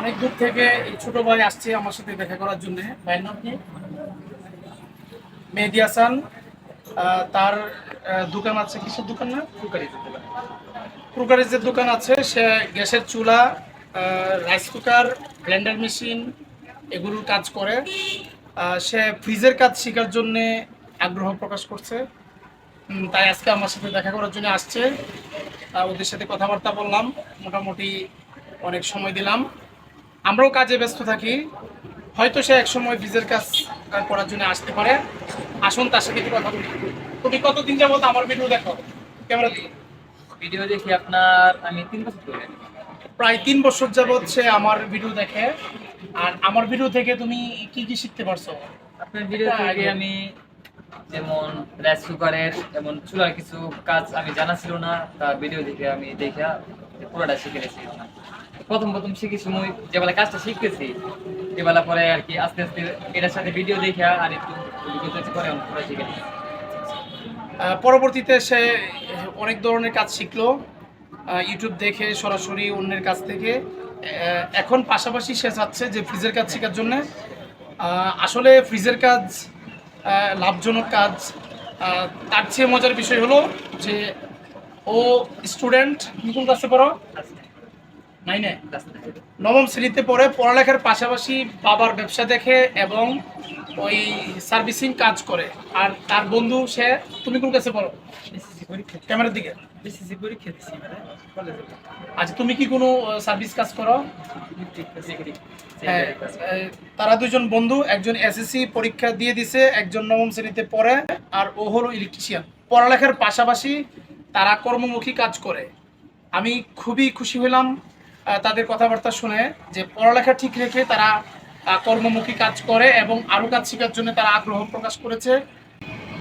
অনেক দূর থেকে এই ছোট ভাই আসছে আমার সাথে দেখা করার জন্য। ভাইয়ের নাম কি? মেহেদি হাসান। তার দোকান আছে কিসের দোকান না? ক্রুকারিজের দোকান। আছে, সে গ্যাসের চুলা রাইস কুকার, ব্লেন্ডার মেশিন এগুলোর কাজ করে। সে ফ্রিজের কাজ শেখার জন্য আগ্রহ প্রকাশ করছে। তাই আজকে আমার সাথে দেখা করার জন্য আসছে। ওদের সাথে কথাবার্তা বললাম। মোটামুটি অনেক সময় দিলাম। আমরাও কাজে ব্যস্ত থাকি। হয়তো সে এক সময় ফ্রিজের কাজ করার জন্য আসতে পারে। আসুন তার সাথে কথা বলি। তুমি কতদিন যাবত আমার ভিডিও দেখো। ক্যামেরা দিকে ভিডিও দেখি আপনার আমি তিন বছর ধরে প্রায় তিন বছর যাবৎ সে আমার ভিডিও দেখে। আর আমার ভিডিও থেকে তুমি কি কি শিখতে পারছ? আপনার ভিডিও আগে। আমি যেমন রাইস কুকারের যেমন চুলার কিছু কাজ আমি জানা ছিল না তা ভিডিও দেখে আমি দেখা পুরোটা শিখে গেছি। প্রথম প্রথম শিখি সময় যেবেলা কাজটা শিখতেছি এবেলা পরে আর কি আস্তে আস্তে এটার সাথে ভিডিও দেখে আর একটু করে শিখে পরবর্তীতে সে অনেক ধরনের কাজ শিখলো। ইউটিউব দেখে সরাসরি অন্যের কাছ থেকে। এখন পাশাপাশি সে চাচ্ছে যে ফ্রিজের কাজ শেখার জন্য। আসলে ফ্রিজের কাজ লাভজনক কাজ তার চেয়ে মজার বিষয় হলো যে ও স্টুডেন্ট কোন কাছে পড়ো। নাইনে নবম শ্রেণীতে পড়ে পড়ালেখার পাশাপাশি বাবার ব্যবসা দেখে এবং ওই সার্ভিসিং কাজ করে। আর তার বন্ধু সে তুমি কোন কাছে পড়ো? ক্যামেরার দিকে। আচ্ছা তুমি কি কোনো সার্ভিস কাজ করো? হ্যাঁ, তারা দুজন বন্ধু একজন এসএসসি পরীক্ষা দিয়ে দিছে একজন নবম শ্রেণীতে পড়ে আর ও হলো ইলেকট্রিশিয়ান পড়ালেখার পাশাপাশি তারা কর্মমুখী কাজ করে। আমি খুবই খুশি হলাম তাদের কথাবার্তা শুনে যে পড়ালেখা ঠিক রেখে তারা কর্মমুখী কাজ করে এবং আরও কাজ শেখার জন্য তারা আগ্রহ প্রকাশ করেছে।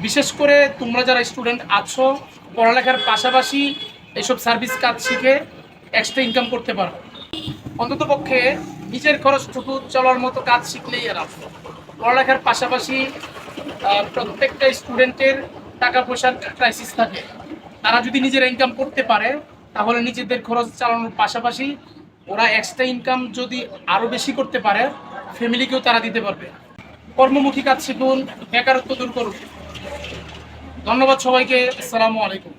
বিশেষ করে তোমরা যারা স্টুডেন্ট আছো, পড়ালেখার পাশাপাশি এইসব সার্ভিস কাজ শিখে এক্সট্রা ইনকাম করতে পারো। অন্তত পক্ষে নিজের খরচটুকু চলার মতো কাজ শিখলেই আর পড়ালেখার পাশাপাশি প্রত্যেকটা স্টুডেন্টের টাকা পয়সার ক্রাইসিস থাকে। তারা যদি নিজের ইনকাম করতে পারে তাহলে নিজেদের খরচ চালানোর পাশাপাশি ওরা এক্সট্রা ইনকাম যদি আরও বেশি করতে পারে ফ্যামিলিকেও তারা দিতে পারবে। কর্মমুখী কাজ শিখুন, বেকারত্ব দূর করুন। ধন্যবাদ সবাইকে, আসসালামু আলাইকুম।